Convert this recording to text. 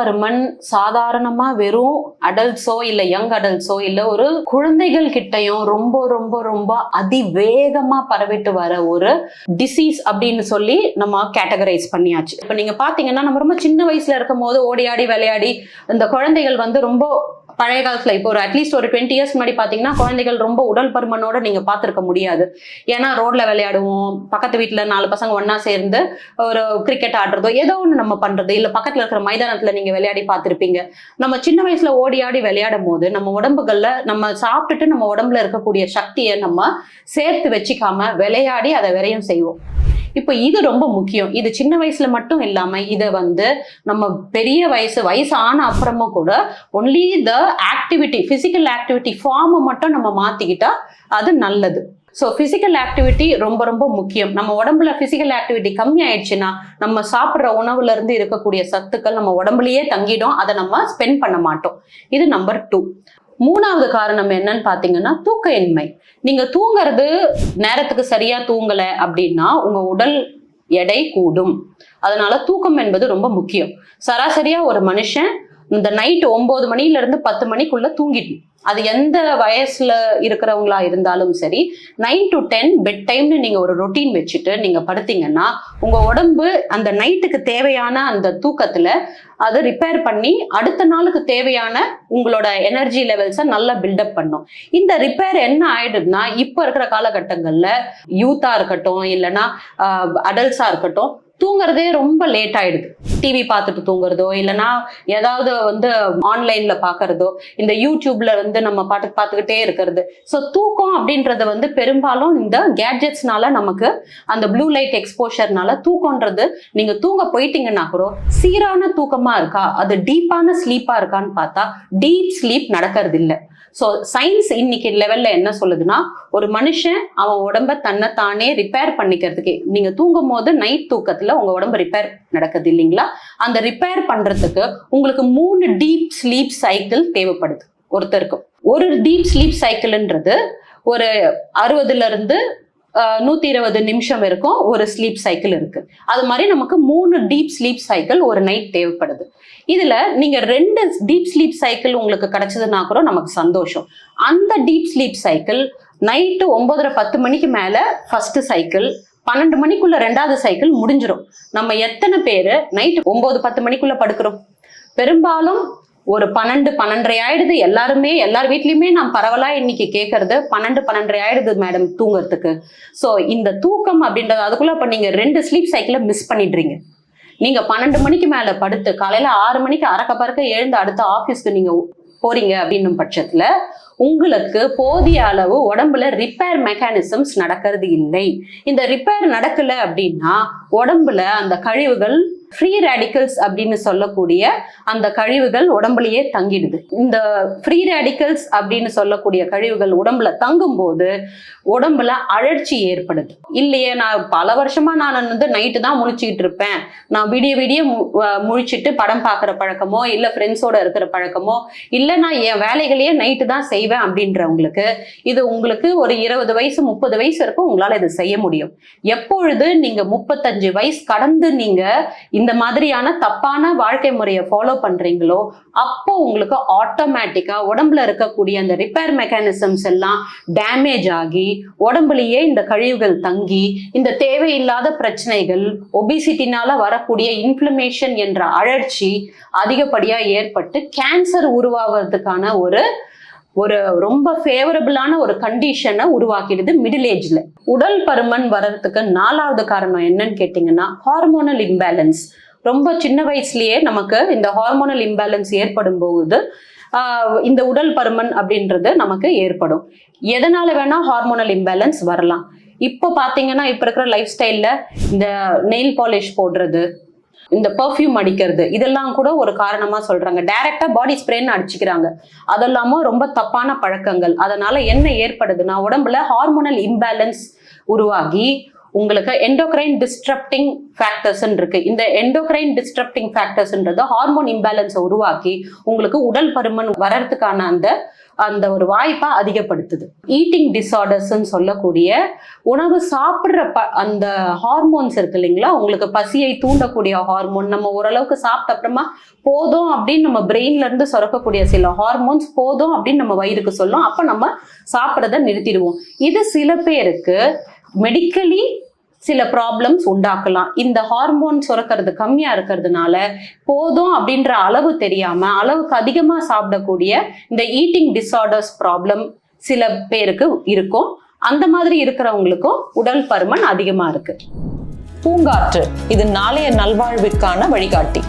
பருமன் சாதாரணமா வெறும் அடல்ட்ஸோ இல்ல யங் அடல்ட்ஸோ இல்ல ஒரு குழந்தைகள் கிட்டயும் ரொம்ப ரொம்ப ரொம்ப அதிவேகமா பரவிட்டு வர ஒரு டிசீஸ் அப்படின்னு சொல்லி நம்ம கேட்டகரைஸ் பண்ணியாச்சு. இப்ப நீங்க பாத்தீங்கன்னா நம்ம ரொம்ப சின்ன வயசுல இருக்கும் போது ஓடி ஆடி விளையாடி இந்த குழந்தைகள் வந்து ரொம்ப பழைய காலத்துல இப்போ ஒரு அட்லீஸ்ட் ஒரு டுவெண்ட்டி இயர்ஸ் முன்னாடி பாத்தீங்கன்னா குழந்தைகள் ரொம்ப உடல் பருமனோட நீங்க பாத்துருக்க முடியாது. ஏன்னா ரோட்ல விளையாடுவோம் பக்கத்து வீட்டுல நாலு பசங்க ஒன்னா சேர்ந்து ஒரு கிரிக்கெட் ஆடுறதோ ஏதோ ஒண்ணு நம்ம பண்றது. இல்ல பக்கத்துல இருக்கிற மைதானத்துல நீங்க விளையாடி பார்த்திருப்பீங்க நம்ம சின்ன வயசுல ஓடி ஆடி விளையாடும் போது நம்ம உடம்புகள்ல நம்ம சாப்பிட்டுட்டு நம்ம உடம்புல இருக்கக்கூடிய சக்தியை நம்ம சேர்த்து வச்சுக்காம விளையாடி அதை விரையும் செய்வோம். இப்போ இது ரொம்ப முக்கியம். இது சின்ன வயசுல மட்டும் இல்லாம இதை வந்து நம்ம பெரிய வயசு வயசு ஆன அப்புறமும் கூட only the activity physical activity ஃபார்மை மட்டும் நம்ம மாத்திக்கிட்டா அது நல்லது. ஸோ ஃபிசிக்கல் ஆக்டிவிட்டி ரொம்ப ரொம்ப முக்கியம். நம்ம உடம்புல ஃபிசிக்கல் ஆக்டிவிட்டி கம்மி ஆயிடுச்சுன்னா நம்ம சாப்பிட்ற உணவுல இருந்து இருக்கக்கூடிய சத்துக்கள் நம்ம உடம்புலயே தங்கிடும். அதை நம்ம ஸ்பெண்ட் பண்ண மாட்டோம். இது நம்பர் டூ மூணாவது காரணம் என்னன்னு பாத்தீங்கன்னா தூக்கயின்மை நீங்க தூங்குறது நேரத்துக்கு சரியா தூங்கல அப்படின்னா உங்க உடல் எடை கூடும். அதனால தூக்கம் என்பது ரொம்ப முக்கியம். சராசரியா ஒரு மனுஷன் இந்த நைட் ஒன்பது மணில இருந்து பத்து மணிக்குள்ள தூங்கிடணும் அது எந்த வயசுல இருக்கிறவங்களா இருந்தாலும் சரி நைன் டு டென் பெட் டைம்னு நீங்க ஒரு ரொட்டீன் வச்சுட்டு நீங்க படுத்தீங்கன்னா உங்க உடம்பு அந்த நைட்டுக்கு தேவையான அந்த தூக்கத்துல அதை ரிப்பேர் பண்ணி அடுத்த நாளுக்கு தேவையான உங்களோட எனர்ஜி லெவல்ஸை நல்லா பில்டப் பண்ணும். இந்த ரிப்பேர் என்ன ஆயிடுதுன்னா இப்போ இருக்கிற காலகட்டங்கள்ல யூத்தா இருக்கட்டும் இல்லைன்னா அடல்ட்ஸா இருக்கட்டும் தூங்குறதே ரொம்ப லேட் ஆயிடுது. டிவி பார்த்துட்டு தூங்குறதோ இல்லைன்னா ஏதாவது வந்து ஆன்லைன்ல பாக்குறதோ இந்த யூடியூப்ல வந்து நம்ம பாட்டு பார்த்துக்கிட்டே இருக்கிறது. ஸோ தூக்கம் அப்படின்றது வந்து பெரும்பாலும் இந்த கேட்ஜெட்ஸ்னால நமக்கு அந்த ப்ளூ லைட் எக்ஸ்போஷர்னால தூக்கம்ன்றது நீங்க தூங்க போயிட்டீங்கன்னா கூட சீரான தூக்கமா இருக்கா? அது டீப்பான ஸ்லீப்பா இருக்கான்னு பார்த்தா டீப் ஸ்லீப் நடக்கிறது இல்லை ஸோ சயின்ஸ் இன்னைக்கு லெவல்ல என்ன சொல்லுதுன்னா ஒரு மனுஷன் அவன் உடம்ப தன்னை தானே ரிப்பேர் பண்ணிக்கிறதுக்கு நீங்க தூங்கும் போது நைட் தூக்கத்துல உங்க உடம்பு ரிப்பேர் நடக்குது இல்லைங்களா? அந்த ரிப்பேர் பண்றதுக்கு உங்களுக்கு மூணு டீப் ஸ்லீப் சைக்கிள் தேவைப்படுது. ஒருத்தருக்கு ஒரு டீப் ஸ்லீப் சைக்கிள்ன்றது ஒரு அறுபதுல இருந்து நூத்தி இருபது நிமிஷம் வரைக்கும் ஒரு ஸ்லீப் சைக்கிள் இருக்கு. அது மாதிரி நமக்கு மூணு டீப் ஸ்லீப் சைக்கிள் ஒரு நைட் தேவைப்படுது. இதுல நீங்க ரெண்டு டீப் ஸ்லீப் சைக்கிள் உங்களுக்கு கிடைச்சதுன்னா கூட நமக்கு சந்தோஷம். அந்த டீப் ஸ்லீப் சைக்கிள் நைட்டு ஒன்பதரை பத்து மணிக்கு மேல ஃபர்ஸ்ட் சைக்கிள் பன்னெண்டு மணிக்குள்ள ரெண்டாவது சைக்கிள் முடிஞ்சிடும் நம்ம எத்தனை பேர் நைட்டு ஒன்பது பத்து மணிக்குள்ள படுக்கிறோம்? பெரும்பாலும் ஒரு பன்னெண்டு பன்னெண்டரை ஆயிடுது. எல்லாருமே எல்லார் வீட்லயுமே நான் பரவலா இன்னைக்கு கேட்கறது பன்னெண்டு பன்னெண்டரை ஆயிடுது மேடம் தூங்குறதுக்கு. ஸோ இந்த தூக்கம் அப்படின்றது அதுக்குள்ள இப்போ நீங்க ரெண்டு ஸ்லீப் சைக்கிளை மிஸ் பண்ணிடுறீங்க. நீங்க பன்னெண்டு மணிக்கு மேல படுத்து காலையில ஆறு மணிக்கு அறக்க பறக்க எழுந்து அடுத்த ஆஃபீஸ்க்கு நீங்க போறீங்க அப்படின்னும் பட்சத்துல உங்களுக்கு போதிய அளவு உடம்புல ரிப்பேர் மெக்கானிசம்ஸ் நடக்கிறது இல்லை. இந்த ரிப்பேர் நடக்கல அப்படின்னா உடம்புல அந்த கழிவுகள் ஃப்ரீ ரேடிக்கல்ஸ் அப்படின்னு சொல்லக்கூடிய அந்த கழிவுகள் உடம்புலயே தங்கிடுது. இந்த ஃப்ரீ ரேடிக்கல்ஸ் அப்படின்னு சொல்லக்கூடிய கழிவுகள் உடம்புல தங்கும் போது உடம்புல அழற்சி ஏற்படுது. இல்லையே நான் பல வருஷமா நான் வந்து நைட்டு தான் முழிச்சுக்கிட்டு இருப்பேன். நான் விடிய விடிய மு- முழிச்சிட்டு படம் பார்க்குற பழக்கமோ இல்லை ஃப்ரெண்ட்ஸோட இருக்கிற பழக்கமோ இல்லை நான் என் வேலைகளையே நைட்டு தான் செய்வேன். அப்படின்றவங்களுக்கு இது உங்களுக்கு ஒரு இருபது வயசு முப்பது வயசு இருக்கும் உங்களால இது செய்ய முடியும். எப்பொழுது நீங்க முப்பத்தஞ்சு வயசு கடந்து நீங்க இந்த மாதிரியான தப்பான வாழ்க்கை முறையை ஃபாலோ பண்றீங்களோ அப்போ உங்களுக்கு ஆட்டோமேட்டிக்கா உடம்புல இருக்கக்கூடிய அந்த ரிப்பேர் மெக்கானிசம்ஸ் எல்லாம் டேமேஜ் ஆகி உடம்புலயே இந்த கழிவுகள் தங்கி இந்த தேவையில்லாத பிரச்சனைகள் ஒபிசிட்டினால வரக்கூடிய இன்ஃப்ளமேஷன் என்ற அழற்சி அதிகப்படியா ஏற்பட்டு கேன்சர் உருவாகிறதுக்கான ஒரு ஒரு ரொம்ப ஃபேவரபிளான ஒரு கண்டிஷனை உருவாக்கிடுது மிடில் ஏஜ்ல உடல் பருமன் வர்றதுக்கு நாலாவது காரணம் என்னன்னு கேட்டிங்கன்னா ஹார்மோனல் இம்பேலன்ஸ் ரொம்ப சின்ன வயசுலயே நமக்கு இந்த ஹார்மோனல் இம்பேலன்ஸ் ஏற்படும் போது இந்த உடல் பருமன் அப்படின்றது நமக்கு ஏற்படும். எதனால வேணா ஹார்மோனல் இம்பேலன்ஸ் வரலாம். இப்போ பார்த்தீங்கன்னா இப்போ இருக்கிற லைஃப் ஸ்டைலில் இந்த நெயில் பாலிஷ் போடுறது இந்த பெர்ஃப்யூம் அடிக்கிறது. இதெல்லாம் கூட ஒரு காரணமா சொல்றாங்க. டைரக்டா பாடி ஸ்ப்ரேன்னு அடிச்சுக்கிறாங்க. அதெல்லாமும் ரொம்ப தப்பான பழக்கங்கள். அதனால என்ன ஏற்படுதுன்னா உடம்புல ஹார்மோனல் இம்பேலன்ஸ் உருவாகி உங்களுக்கு எண்டோக்ரைன் டிஸ்ட்ரப்டிங் ஃபேக்டர்ஸ் இருக்கு. இந்த எண்டோக்ரைன் டிஸ்ட்ரப்டிங் ஃபேக்டர்ஸ்ன்றது ஹார்மோன் இம்பேலன்ஸை உருவாக்கி உங்களுக்கு உடல் பருமன் வர்றதுக்கான அந்த அந்த ஒரு வாய்ப்பை அதிகப்படுத்துது. ஈட்டிங் டிஸார்டர்ஸ்ன்னு சொல்லக்கூடிய உணவு சாப்பிட்ற ப அந்த ஹார்மோன்ஸ் இருக்கு இல்லைங்களா? உங்களுக்கு பசியை தூண்டக்கூடிய ஹார்மோன் நம்ம ஓரளவுக்கு சாப்பிட்ட அப்புறமா போதும் அப்படின்னு நம்ம பிரெயின்ல இருந்து சுரக்கக்கூடிய சில ஹார்மோன்ஸ் போதும் அப்படின்னு நம்ம வயிறுக்கு சொல்லும். அப்ப நம்ம சாப்பிட்றத நிறுத்திடுவோம். இது சில பேருக்கு மெடிக்கலி சில ப்ராப்ளம்ஸ் உண்டாக்கலாம். இந்த ஹார்மோன் சுரக்கிறது கம்மியா இருக்கிறதுனால போதும் அப்படின்ற அளவு தெரியாம அளவுக்கு அதிகமா சாப்பிடக்கூடிய இந்த ஈட்டிங் டிஸார்டர்ஸ் ப்ராப்ளம் சில பேருக்கு இருக்கும். அந்த மாதிரி இருக்கிறவங்களுக்கும் உடல் பருமன் அதிகமா இருக்கு. பூங்காற்று இது நாளைய நல்வாழ்விற்கான வழிகாட்டி.